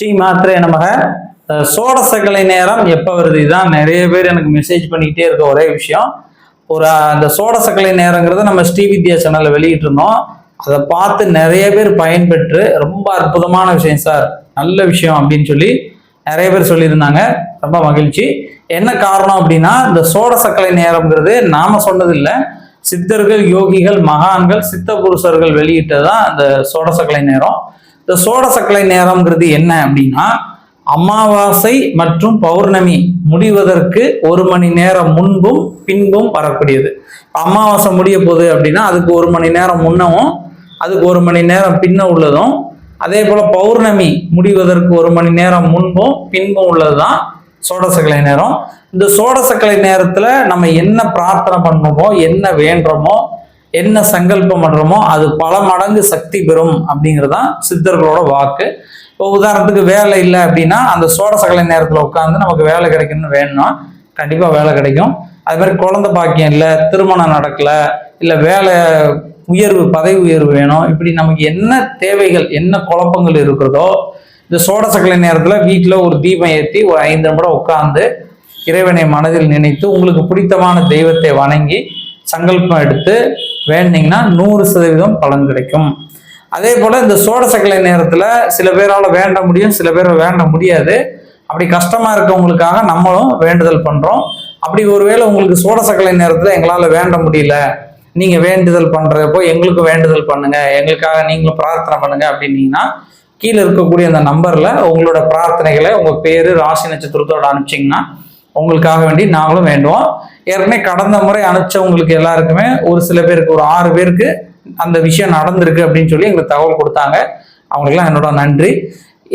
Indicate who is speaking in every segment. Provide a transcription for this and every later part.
Speaker 1: ஸ்ரீ மாத்திரை நமக. சோடசக்கலை நேரம் எப்போ வருது? இதுதான் நிறைய பேர் எனக்கு மெசேஜ் பண்ணிக்கிட்டே இருக்க ஒரே விஷயம். ஒரு அந்த சோடசக்கலை நேரங்கிறத நம்ம ஸ்ரீ வித்யா சேனலில் வெளியிட்டிருந்தோம். அதை பார்த்து நிறைய பேர் பயன்பெற்று ரொம்ப அற்புதமான விஷயம் சார். நல்ல விஷயம் அப்படின்னு சொல்லி நிறைய பேர் சொல்லியிருந்தாங்க. ரொம்ப மகிழ்ச்சி. என்ன காரணம் அப்படின்னா இந்த சோடசக்கலை நேரம்ங்கிறது நாம சொன்னதில்லை. சித்தர்கள் யோகிகள் மகான்கள் சித்த புருஷர்கள் வெளியிட்டதான் அந்த சோடசக்கலை நேரம். இந்த சோடசக்கலை நேரம்ங்கிறது என்ன அப்படின்னா அமாவாசை மற்றும் பௌர்ணமி முடிவதற்கு ஒரு மணி நேரம் முன்பும் பின்பும் வரக்கூடியது. அமாவாசை முடிய போகுது அப்படின்னா அதுக்கு ஒரு மணி நேரம் முன்னவும் அதுக்கு ஒரு மணி நேரம் பின்ன உள்ளதும் அதே போல பௌர்ணமி முடிவதற்கு ஒரு மணி நேரம் முன்பும் பின்பும் உள்ளதுதான் சோடசக்கலை நேரம். இந்த சோடசக்கலை நேரத்துல நம்ம என்ன பிரார்த்தனை பண்ணணுமோ என்ன வேண்டுறோமோ என்ன சங்கல்பம் பண்றோமோ அது பல மடங்கு சக்தி பெறும் அப்படிங்கிறதான் சித்தர்களோட வாக்கு. இப்போ உதாரணத்துக்கு வேலை இல்லை அப்படின்னா அந்த சோட சகல நேரத்தில் உட்காந்து நமக்கு வேலை கிடைக்கணும்னு வேணும்னா கண்டிப்பாக வேலை கிடைக்கும். அது மாதிரி குழந்தை பாக்கியம் இல்லை திருமணம் நடக்கல இல்லை வேலை உயர்வு பதவி உயர்வு வேணும். இப்படி நமக்கு என்ன தேவைகள் என்ன குழப்பங்கள் இருக்கிறதோ இந்த சோடசக்கலை நேரத்தில் வீட்டில் ஒரு தீபம் ஏற்றி ஒரு ஐந்து நிமிடம் உட்காந்து இறைவனை மனதில் நினைத்து உங்களுக்கு பிடித்தமான தெய்வத்தை வணங்கி சங்கல்பம் எடுத்து வேண்டிங்கன்னா நூறு சதவீதம் பலன் கிடைக்கும். அதே போல் இந்த சோடசக்கலை நேரத்தில் சில பேரால் வேண்ட முடியும் சில பேர் வேண்ட முடியாது. அப்படி கஷ்டமாக இருக்கவங்களுக்காக நம்மளும் வேண்டுதல் பண்ணுறோம் அப்படி ஒருவேளை உங்களுக்கு சோடசக்கலை நேரத்தில் எங்களால் வேண்ட முடியல நீங்கள் வேண்டுதல் பண்ணுறப்போ எங்களுக்கு வேண்டுதல் பண்ணுங்கள் எங்களுக்காக நீங்களும் பிரார்த்தனை பண்ணுங்கள் அப்படின்னீங்கன்னா கீழே இருக்கக்கூடிய அந்த நம்பரில் உங்களோட பிரார்த்தனைகளை உங்கள் பேர் ராசி நட்சத்திரத்தோடு அனுப்பிச்சிங்கன்னா உங்களுக்காக வேண்டி நாங்களும் வேண்டுவோம். ஏற்கனவே கடந்த முறை அனுப்பிச்சவங்களுக்கு எல்லாருக்குமே ஒரு சில பேருக்கு ஒரு ஆறு பேருக்கு அந்த விஷயம் நடந்திருக்கு அப்படின்னு சொல்லி எங்களுக்கு தகவல் கொடுத்தாங்க. அவங்களுக்குலாம் என்னோட நன்றி.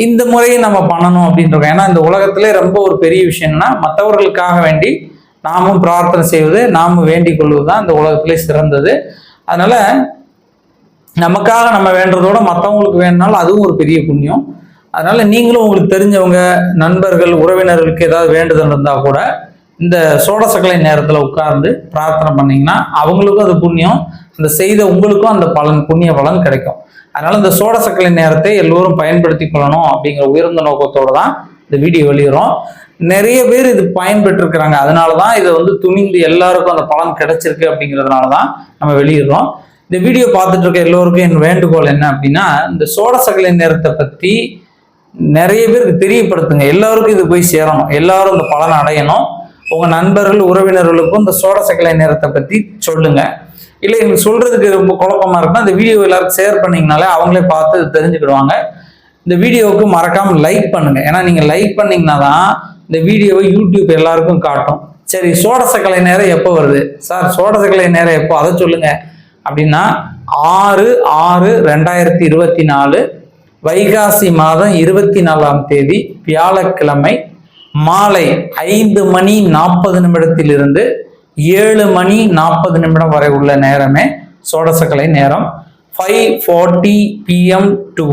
Speaker 1: இந்த முறையும் நம்ம பண்ணணும் அப்படின்றோம் ஏன்னா இந்த உலகத்திலே ரொம்ப ஒரு பெரிய விஷயம்னா மற்றவர்களுக்காக வேண்டி நாமும் பிரார்த்தனை செய்வது நாமும் வேண்டிக் கொள்வது தான் இந்த உலகத்திலே சிறந்தது. அதனால நமக்காக நம்ம வேண்டதோட மற்றவங்களுக்கு வேணுனாலும் அதுவும் ஒரு பெரிய புண்ணியம். அதனால நீங்களும் உங்களுக்கு தெரிஞ்சவங்க நண்பர்கள் உறவினர்களுக்கு ஏதாவது வேண்டுதல் இருந்தால் கூட இந்த சோடசக்கலை நேரத்தில் உட்கார்ந்து பிரார்த்தனை பண்ணிங்கன்னா அவங்களுக்கும் அது புண்ணியம் அந்த செய்த உங்களுக்கும் அந்த பலன் புண்ணிய பலன் கிடைக்கும். அதனால இந்த சோடசக்கலை நேரத்தை எல்லோரும் பயன்படுத்தி கொள்ளணும் அப்படிங்கிற உயர்ந்த நோக்கத்தோடு தான் இந்த வீடியோ வெளியிடுறோம். நிறைய பேர் இது பயன்பெற்றிருக்கிறாங்க. அதனால தான் இதை வந்து துணிந்து எல்லாருக்கும் அந்த பலன் கிடைச்சிருக்கு அப்படிங்கிறதுனால தான் நம்ம வெளியிடுறோம். இந்த வீடியோ பார்த்துட்டு இருக்க எல்லோருக்கும் என் வேண்டுகோள் என்ன அப்படின்னா இந்த சோடசக்கலை நேரத்தை பற்றி நிறைய பேருக்கு தெரியப்படுத்துங்க. எல்லாருக்கும் இது போய் சேரணும். எல்லாரும் இந்த பலனை அடையணும். உங்க நண்பர்கள் உறவினர்களுக்கும் இந்த சோடசக்கலை நேரத்தை பத்தி சொல்லுங்க. இல்லை எங்களுக்கு சொல்றதுக்கு ரொம்ப குழப்பமா இருக்குன்னா இந்த வீடியோ எல்லாருக்கும் ஷேர் பண்ணீங்கனாலே அவங்களே பார்த்து தெரிஞ்சுக்கிடுவாங்க. இந்த வீடியோவுக்கு மறக்காம லைக் பண்ணுங்க. ஏன்னா நீங்க லைக் பண்ணீங்கன்னா தான் இந்த வீடியோவை யூடியூப் எல்லாருக்கும் காட்டும். சரி சோடசக்கலை நேரம் எப்போ வருது? சார் சோடசக்கலை நேரம் எப்போ? அதை சொல்லுங்க. அப்படின்னா ஆறு ஆறு ரெண்டாயிரத்தி இருபத்தி நாலு வைகாசி மாதம் இருபத்தி நாலாம் தேதி வியாழக்கிழமை மாலை ஐந்து மணி நாற்பது நிமிடத்திலிருந்து ஏழு மணி நாற்பது நிமிடம் வரை உள்ள நேரமே சோடசக்கலை நேரம். Five forty PM to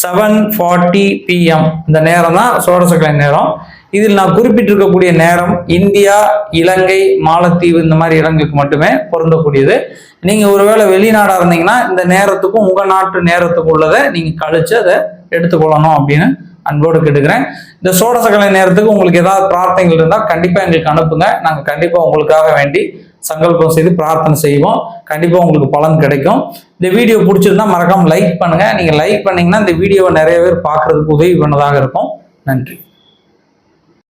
Speaker 1: seven forty PM இந்த நேரம் தான் சோடசக்கலை நேரம். இதில் நான் குறிப்பிட்டிருக்கக்கூடிய நேரம் இந்தியா இலங்கை மாலத்தீவு இந்த மாதிரி இடங்களுக்கு மட்டுமே பொருந்தக்கூடியது. நீங்க ஒருவேளை வெளிநாடா இருந்தீங்கன்னா இந்த நேரத்துக்கும் உங்க நாட்டு நேரத்துக்கும் உள்ளதை நீங்க கழிச்சு அதை எடுத்துக்கொள்ளணும் அப்படின்னு அன்போடு கேட்டுக்கிறேன். இந்த சோடசகலை நேரத்துக்கு உங்களுக்கு ஏதாவது பிரார்த்தனைகள் இருந்தால் கண்டிப்பா எங்களுக்கு அனுப்புங்க. நாங்கள் கண்டிப்பா உங்களுக்காக வேண்டி சங்கல்பம் செய்து பிரார்த்தனை செய்வோம். கண்டிப்பாக உங்களுக்கு பலன் கிடைக்கும். இந்த வீடியோ பிடிச்சிருந்தா மறக்காமல் லைக் பண்ணுங்கள் நீங்கள் லைக் பண்ணிங்கன்னா இந்த வீடியோவை நிறைய பேர் பார்க்கறதுக்கு உதவி பண்ணதாக இருக்கும். நன்றி.